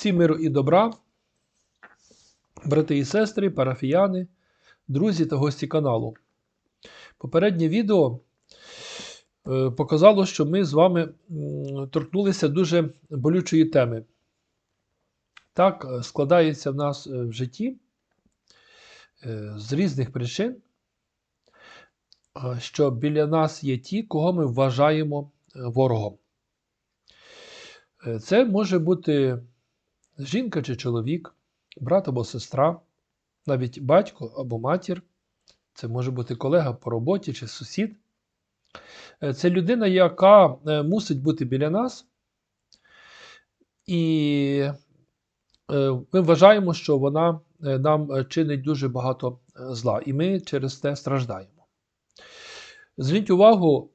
Всі миру і добра, брати і сестри, парафіяни, друзі та гості каналу. Попереднє відео е, показало, що ми з вами торкнулися дуже болючої теми. Так е, складається в нас е, в житті з різних причин, що біля нас є ті, кого ми вважаємо ворогом. Це може бути жінка чи чоловік, брат або сестра, навіть батько або матір. Це може бути колега по роботі чи сусід. Е, Це людина, яка е, мусить бути біля нас. І е, ми вважаємо, що вона нам чинить дуже багато зла, і ми через це страждаємо. Зверніть увагу,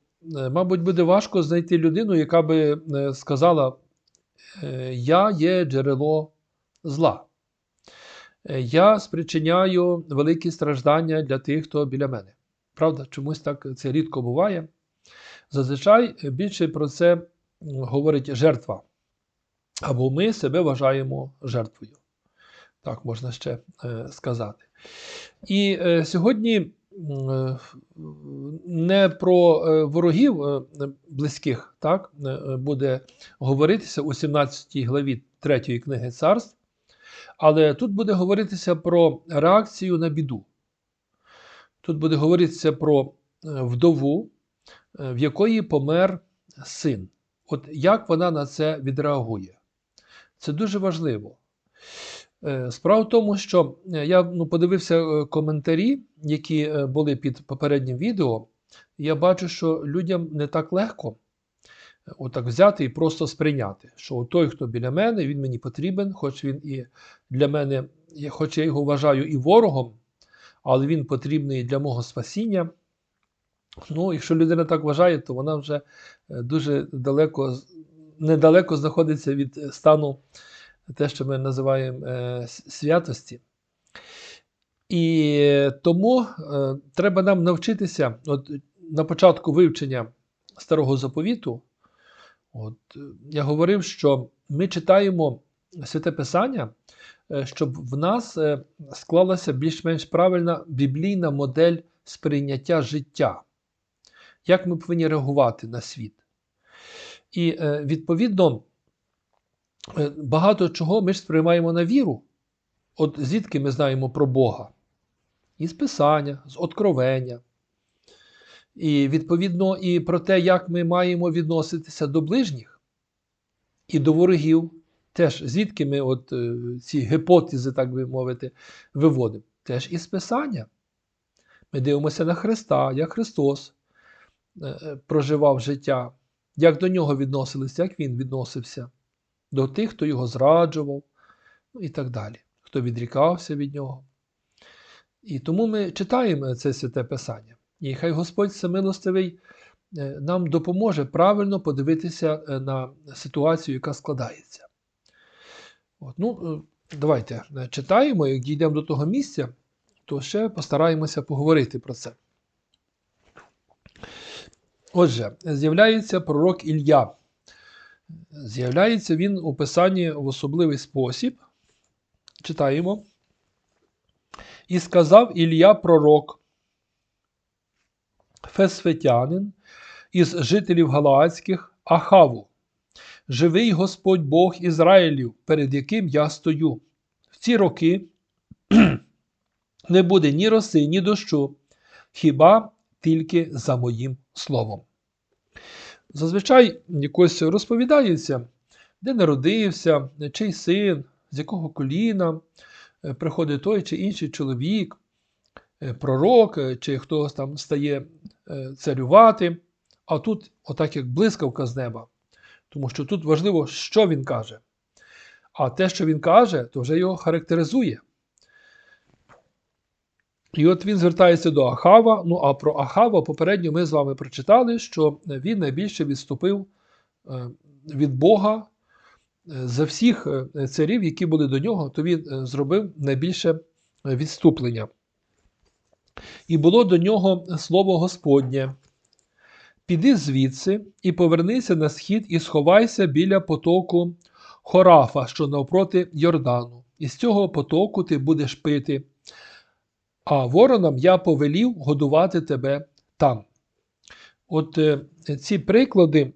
мабуть, буде важко знайти людину, яка би сказала: Я є джерело зла. Е, Я спричиняю великі страждання для тих, хто біля мене. Правда, чомусь так це рідко буває. Зазвичай е, більше про це говорить жертва. Або ми себе вважаємо жертвою. Так можна ще е, сказати. І е, сьогодні е, не про е, ворогів е, близьких так, е, буде говоритися у 17 главі 3 книги царств, але тут буде говоритися про реакцію на біду. Тут буде говоритися про е, вдову, е, в якої помер син. От як вона на це відреагує? Це дуже важливо. Е, Справа в тому, що е, я ну, подивився е, коментарі, які були під попереднім відео. Я бачу, що людям не так легко отак взяти і просто сприйняти, що той, хто біля мене, він мені потрібен, хоч він і для мене, хоч я його вважаю і ворогом, але він потрібний для мого спасіння. Ну, якщо людина так вважає, то вона вже дуже далеко, недалеко знаходиться від стану те, що ми називаємо е, святості. І е, тому е, треба нам навчитися от, на початку вивчення старого заповіту. От, я говорив, що ми читаємо Святе Писання, щоб в нас склалася більш-менш правильна біблійна модель сприйняття життя. Як ми повинні реагувати на світ. І відповідно багато чого ми ж сприймаємо на віру. От звідки ми знаємо про Бога? Із Писання, з Откровення. І відповідно і про те, як ми маємо відноситися до ближніх і до ворогів. Теж звідки ми от, е, ці гіпотези, так би мовити, виводимо? Теж із Писання. Ми дивимося на Христа, як Христос е, е, проживав життя, як до нього відносилися, як Він відносився до тих, хто його зраджував, і так далі, хто відрікався від нього. І тому ми читаємо це святе Писання. І хай Господь Всемилостивий е, нам допоможе правильно подивитися е, на ситуацію, яка складається. От, ну, е, давайте читаємо, як дійдемо до того місця, то ще постараємося поговорити про це. Отже, з'являється пророк Ілля. З'являється він у Писанні в особливий спосіб. Читаємо. І сказав Ілля пророк, Фесфетянин із жителів Галаадських Ахаву, живий Господь Бог Ізраїлів, перед яким я стою. В ці роки не буде ні роси, ні дощу, хіба тільки за моїм словом. Зазвичай якось розповідається, де народився, чий син, з якого коліна е, приходить той чи інший чоловік, е, пророк, е, чи хтось там стає царювати. А тут, отак як блискавка з неба. Тому що тут важливо, що він каже. А те, що він каже, то вже його характеризує. І от він звертається до Ахава. Ну а про Ахава попередньо ми з вами прочитали, що він найбільше відступив е, від Бога е, за всіх е, царів, які були до нього, то він зробив найбільше відступлення. І було до нього слово Господнє. Піди звідси і повернися на схід і сховайся біля потоку Хорафа, що навпроти Йордану, і з цього потоку ти будеш пити. А воронам я повелів годувати тебе там. От е, ці приклади,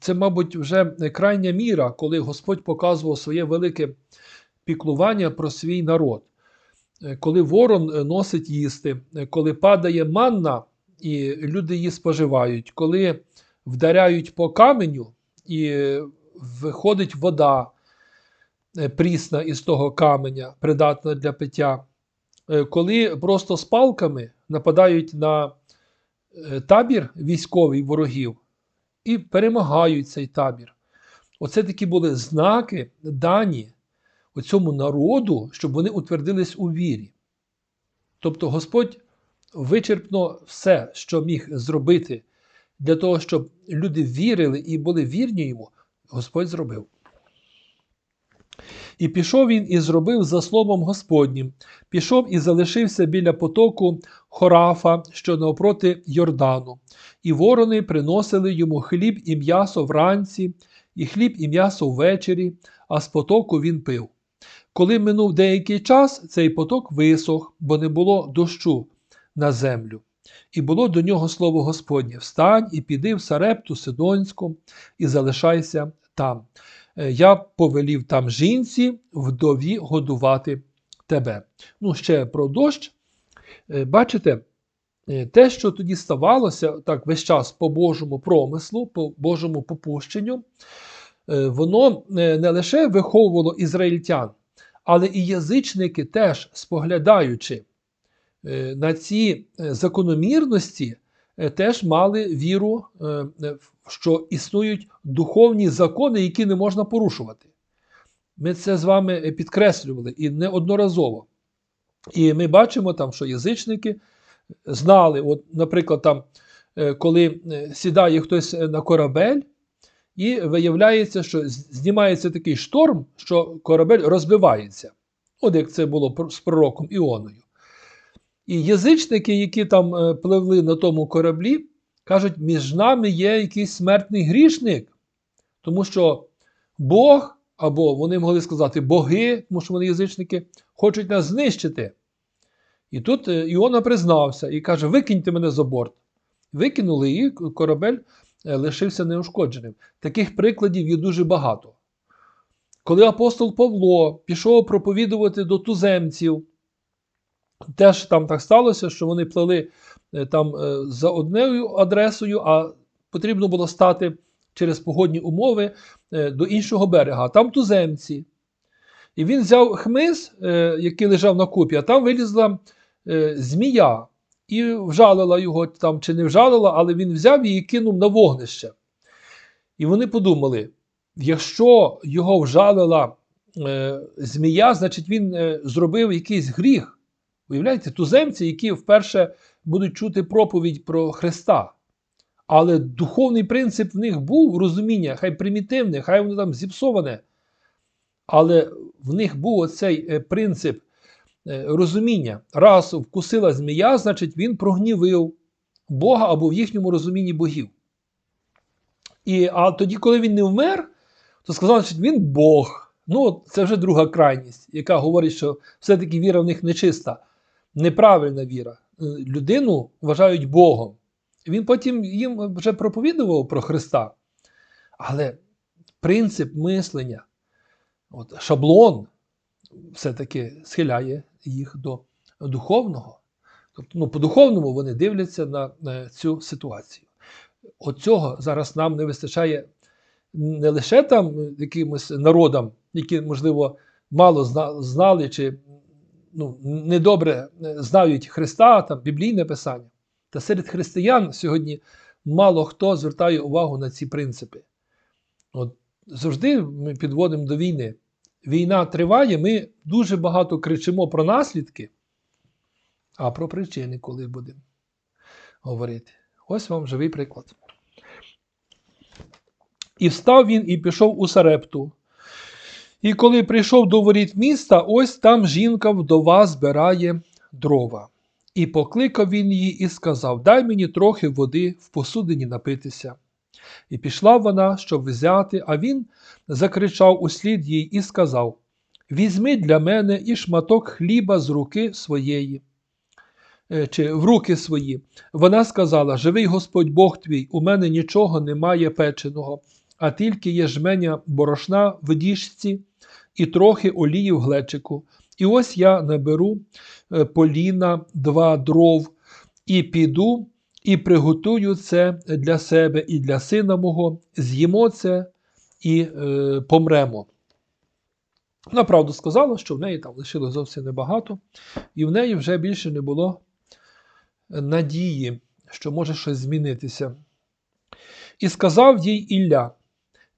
це, мабуть, вже крайня міра, коли Господь показував своє велике піклування про свій народ. Е, Коли ворон е, носить їсти, коли падає манна, і люди її споживають, коли вдаряють по каменю і виходить вода прісна із того каменя, придатна для пиття, коли просто з палками нападають на е, табір військовий ворогів і перемагають цей табір. Оце такі були знаки, дані цьому народу, щоб вони утвердились у вірі. Тобто Господь вичерпно все, що міг зробити для того, щоб люди вірили і були вірні йому, Господь зробив. І пішов він і зробив за словом Господнім, пішов і залишився біля потоку Хорафа, що навпроти Йордану, і ворони приносили йому хліб і м'ясо вранці, і хліб і м'ясо ввечері, а з потоку він пив. Коли минув деякий час, цей поток висох, бо не було дощу на землю. І було до нього слово Господнє: Встань і піди в Сарепту Сидонську, і залишайся там. Е, Я повелів там жінці, вдові годувати тебе. Ну, ще про дощ. Е, Бачите, е, те, що тоді ставалося так весь час по Божому промислу, по Божому попущенню, воно не лише виховувало ізраїльтян, але і язичники теж споглядаючи на ці закономірності, теж мали віру, е, е, що існують духовні закони, які не можна порушувати. Ми це з вами е, підкреслювали і неодноразово. І ми бачимо там, що язичники знали, от, наприклад, там, е, коли е, сідає хтось е, на корабель, і виявляється, що знімається такий шторм, що корабель розбивається. От як це було з пророком Іоною. І язичники, які там е, пливли на тому кораблі, кажуть, між нами є якийсь смертний грішник, тому що Бог, або вони могли сказати боги, тому що вони язичники, хочуть нас знищити. І тут е, Іона признався і каже: Викиньте мене за борт. Викинули і корабель е, лишився неушкодженим. Таких прикладів є дуже багато. Коли апостол Павло пішов проповідувати до туземців, теж там так сталося, що вони плели е, там е, за одною адресою, а потрібно було стати через погодні умови е, до іншого берега. Там туземці. І він взяв хмиз, який лежав на купі, а там вилізла змія і вжалила його там, чи не вжалила, але він взяв її і кинув на вогнище. І вони подумали: якщо його вжалила змія, значить він зробив якийсь гріх. Уявляєте, туземці, які вперше будуть чути проповідь про Христа. Але духовний принцип в них був розуміння, хай примітивне, хай воно там зіпсоване. Але в них був оцей е, принцип е, розуміння. Раз вкусила змія, значить він прогнівив Бога або в їхньому розумінні богів. І, а тоді, коли він не вмер, то сказали, що він Бог. Ну, це вже друга крайність, яка говорить, що все-таки віра в них нечиста, неправильна віра. Е, Людину вважають Богом. Він потім їм вже проповідував про Христа. Але принцип мислення, от, шаблон, все-таки схиляє їх до духовного. Тобто, ну, по-духовному вони дивляться на, на цю ситуацію. От цього зараз нам не вистачає не лише там якимось народам, які, можливо, мало знали чи ну, недобре знають Христа, там біблійне писання. Та серед християн сьогодні мало хто звертає увагу на ці принципи. От завжди ми підводимо до війни. Війна триває, ми дуже багато кричимо про наслідки, а про причини, коли будемо говорити. Ось вам живий приклад. І встав він і пішов у Сарепту. І коли прийшов до воріт міста, ось там жінка вдова збирає дрова. І покликав він її і сказав: Дай мені трохи води в посудині напитися. І пішла вона, щоб взяти, а він закричав услід їй і сказав: Візьми для мене і шматок хліба з руки своєї. Е, Чи в руки свої. Вона сказала: Живий Господь Бог твій, у мене нічого немає печеного, а тільки є жменя борошна в діжці і трохи олії в глечику. І ось я наберу е, поліна, два дров, і піду, і приготую це для себе і для сина мого, з'їмо це і е, помремо. Вона правду сказала, що в неї там лишилось зовсім небагато, і в неї вже більше не було надії, що може щось змінитися. І сказав їй Ілля: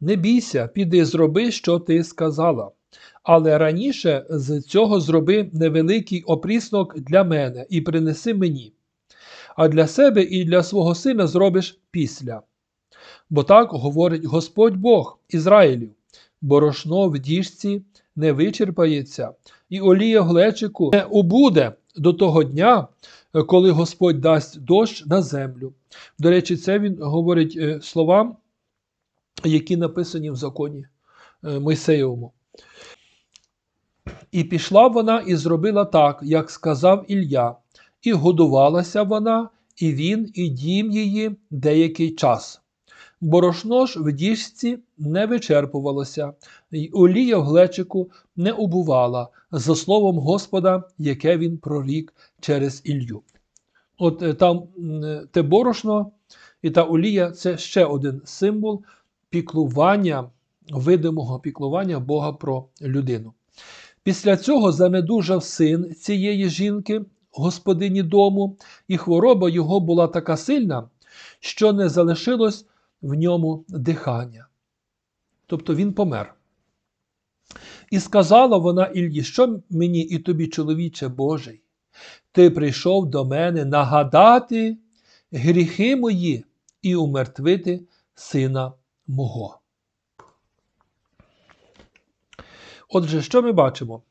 Не бійся, піди зроби, що ти сказала. Але раніше з цього зроби невеликий опріснок для мене і принеси мені, а для себе і для свого сина зробиш після. Бо так говорить Господь Бог Ізраїлів: борошно в діжці не вичерпається, і олія глечику не убуде до того дня, коли Господь дасть дощ на землю. До речі, це він говорить е, слова, які написані в законі е, Мойсеєвому. І пішла вона і зробила так, як сказав Ілля, і годувалася вона, і він, і дім її деякий час. Борошно ж в діжці не вичерпувалося, й олія в глечику не убувала, за словом Господа, яке він прорік через Ілью. От е, там те борошно і та олія це ще один символ піклування, видимого піклування Бога про людину. Після цього занедужав син цієї жінки, господині дому, і хвороба його була така сильна, що не залишилось в ньому дихання. Тобто він помер. І сказала вона Ільї, що мені і тобі, чоловіче Божий, ти прийшов до мене нагадати гріхи мої і умертвити сина мого. Отже, що ми бачимо?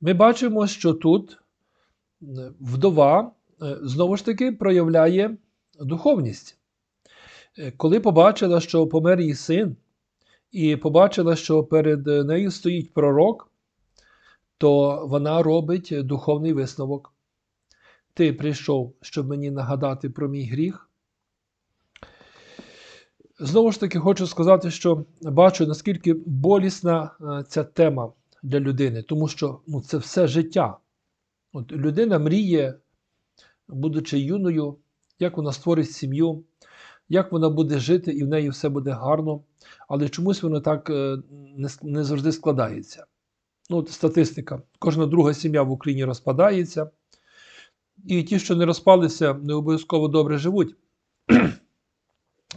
Ми бачимо, що тут е, вдова е, знову ж таки проявляє духовність. Е, Коли побачила, що помер її син, і побачила, що перед нею стоїть пророк, то вона робить духовний висновок. Ти прийшов, щоб мені нагадати про мій гріх. Знову ж таки, хочу сказати, що бачу, наскільки болісна е, ця тема для людини, тому що ну, це все життя. От Людина мріє, будучи юною, як вона створить сім'ю, як вона буде жити, і в неї все буде гарно, але чомусь воно так е, не, не завжди складається. Ну, от Статистика. Кожна друга сім'я в Україні розпадається. І ті, що не розпалися, не обов'язково добре живуть.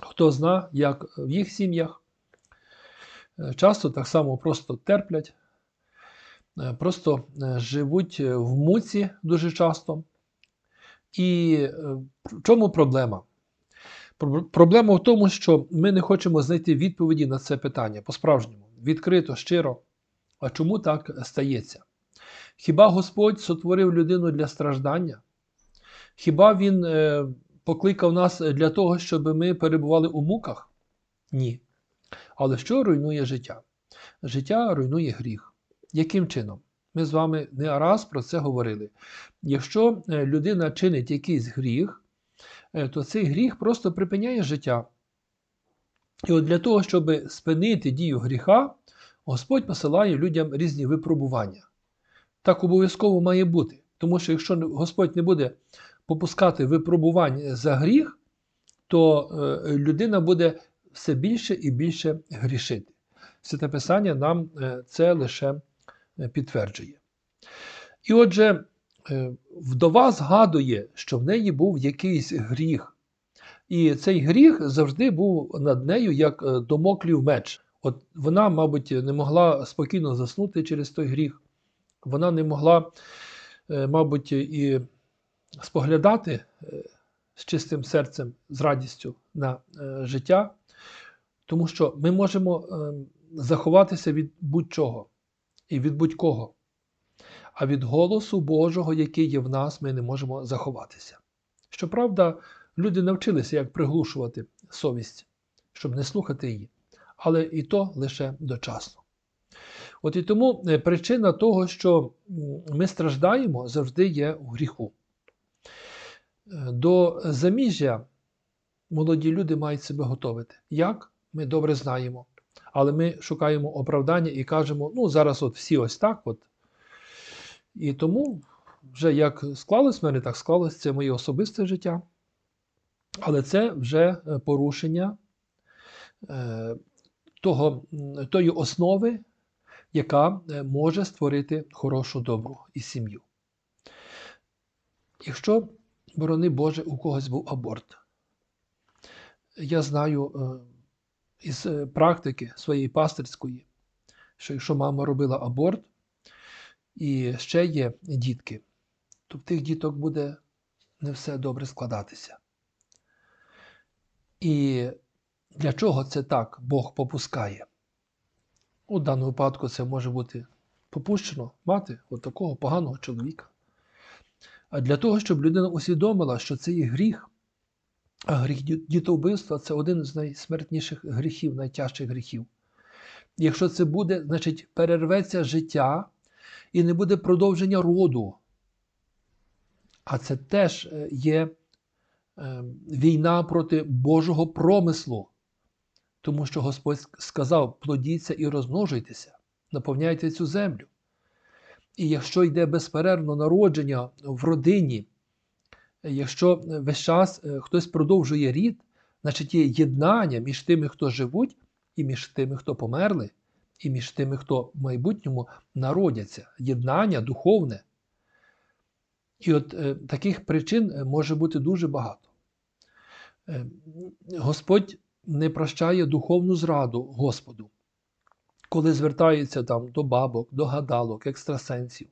Хто зна, як в їх сім'ях, е, часто так само просто терплять, е, просто е, живуть в муці дуже часто. І в чому проблема? Проблема в тому, що ми не хочемо знайти відповіді на це питання по-справжньому, відкрито, щиро. А чому так стається? Хіба Господь сотворив людину для страждання? Хіба Він покликав нас для того, щоб ми перебували у муках? Ні. Але що руйнує життя? Життя руйнує гріх. Яким чином? Ми з вами не раз про це говорили. Якщо е, людина чинить якийсь гріх, е, то цей гріх просто припиняє життя. І от для того, щоб спинити дію гріха, Господь посилає людям різні випробування. Так обов'язково має бути. Тому що якщо Господь не буде попускати випробувань за гріх, то е, людина буде все більше і більше грішити. Святе Писання нам е, це лише е, підтверджує. І отже, вдова згадує, що в неї був якийсь гріх. І цей гріх завжди був над нею як домоклів меч. От Вона, мабуть, не могла спокійно заснути через той гріх. Вона не могла, мабуть, і споглядати е, з чистим серцем, з радістю на е, життя, тому що ми можемо е, заховатися від будь-чого і від будь-кого. А від голосу Божого, який є в нас, ми не можемо заховатися. Щоправда, люди навчилися, як приглушувати совість щоб не слухати її. Але і то лише дочасно. От і тому е, причина того, що ми страждаємо, завжди є у гріху. До заміжжя молоді люди мають себе готувати. Як? Ми добре знаємо. Але ми шукаємо оправдання і кажемо, ну, зараз от всі ось так. от. І тому, вже як склалось в мене, так склалось, це моє особисте життя. Але це вже е, порушення е, того, тої основи, яка е, може створити хорошу добру і сім'ю. Якщо, борони Боже, у когось був аборт, я знаю е, із практики своєї пастирської, що якщо мама робила аборт і ще є дітки, то в тих діток буде не все добре складатися. І для чого це так Бог попускає? У даному випадку це може бути попущено мати от такого поганого чоловіка. Для того, щоб людина усвідомила, що це є гріх, а гріх дітовбивства це один з найсмертніших гріхів, найтяжчих гріхів. Якщо це буде, значить перерветься життя і не буде продовження роду. А це теж є війна проти Божого промислу. Тому що Господь сказав: плодіться і розмножуйтеся, наповняйте цю землю. І якщо йде безперервно народження в родині, якщо весь час хтось продовжує рід, значить є єднання між тими, хто живуть, і між тими, хто померли, і між тими, хто в майбутньому народяться. Єднання духовне. І от е, таких причин може бути дуже багато. Е, Господь не прощає духовну зраду Господу, коли звертається там до бабок, до гадалок, екстрасенсів.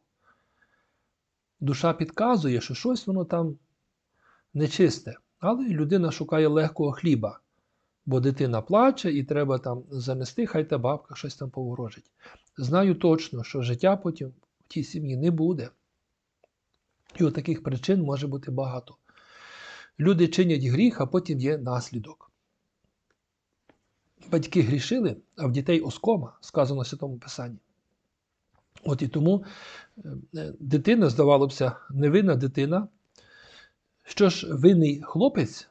Душа підказує, що щось воно там нечисте, але людина шукає легкого хліба, бо дитина плаче і треба там занести, хай та бабка щось там поворожить. Знаю точно, що життя потім в тій сім'ї не буде. І от таких причин може бути багато. Люди чинять гріх, а потім є наслідок. Батьки грішили, а в дітей оскома, сказано в Святому Писанні. От і тому дитина, здавалося, невинна дитина. Що ж, винний хлопець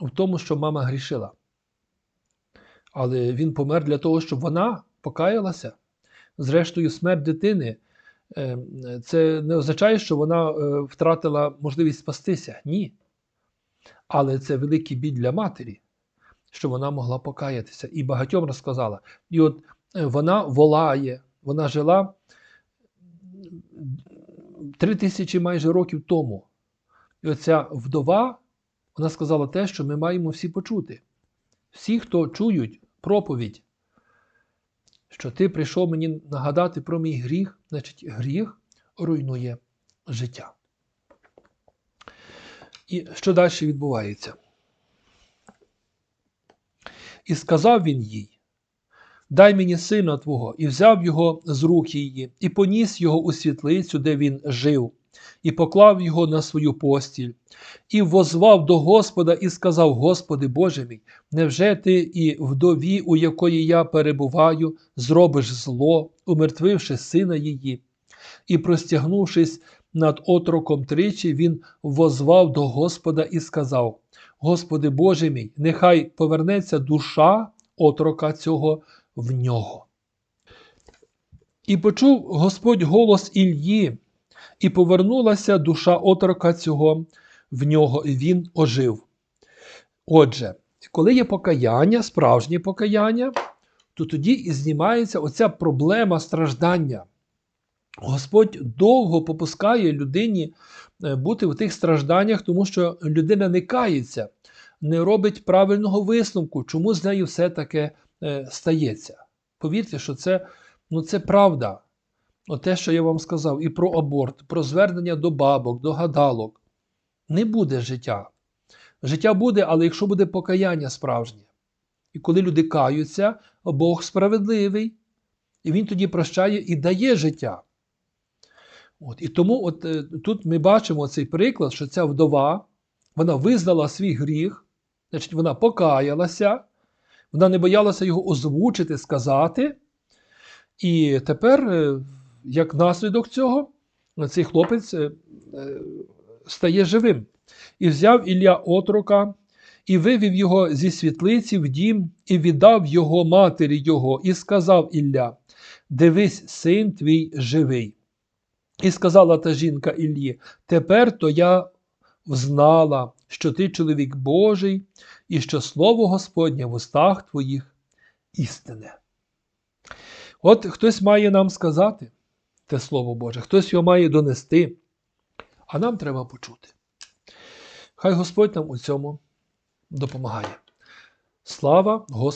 в тому, що мама грішила. Але він помер для того, щоб вона покаялася. Зрештою, смерть дитини це не означає, що вона втратила можливість спастися. Ні. Але це великий біль для матері, що вона могла покаятися. І багатьом розказала. І от вона волає, вона жила три тисячі майже років тому. І оця вдова, вона сказала те, що ми маємо всі почути. Всі, хто чують проповідь, що ти прийшов мені нагадати про мій гріх, значить, гріх руйнує життя. І що далі відбувається? І сказав він їй: Дай мені сина твого, і взяв його з рук її, і поніс його у світлицю, де він жив, і поклав його на свою постіль, і возвав до Господа, і сказав: Господи Боже мій, невже ти і вдові, у якої я перебуваю, зробиш зло, умертвивши сина її, і простягнувшись над отроком тричі, він возвав до Господа і сказав: Господи Боже мій, нехай повернеться душа отрока цього в нього. І почув Господь голос Ільї, і повернулася душа отрока цього в нього, і він ожив. Отже, коли є покаяння, справжнє покаяння, то тоді і знімається оця проблема страждання. Господь довго попускає людині бути в тих стражданнях, тому що людина не кається, не робить правильного висновку, чому з нею все таке стається. Повірте, що це, ну, це правда. Те, що я вам сказав, і про аборт, про звернення до бабок, до гадалок. Не буде життя. Життя буде, але якщо буде покаяння справжнє. І коли люди каються, Бог справедливий, і Він тоді прощає і дає життя. От, І тому от, тут ми бачимо цей приклад, що ця вдова вона визнала свій гріх, значить, вона покаялася, Вона не боялася його озвучити, сказати. І тепер, е, як наслідок цього, цей хлопець е, е, стає живим. І взяв Ілля отрока, і вивів його зі світлиці в дім, і віддав його матері його, і сказав Ілля: Дивись, син твій живий. І сказала та жінка Іллі: Тепер то я взнала, що ти чоловік Божий, і що слово Господнє в устах твоїх істине. От хтось має нам сказати те Слово Боже, хтось його має донести, а нам треба почути. Хай Господь нам у цьому допомагає. Слава Господу!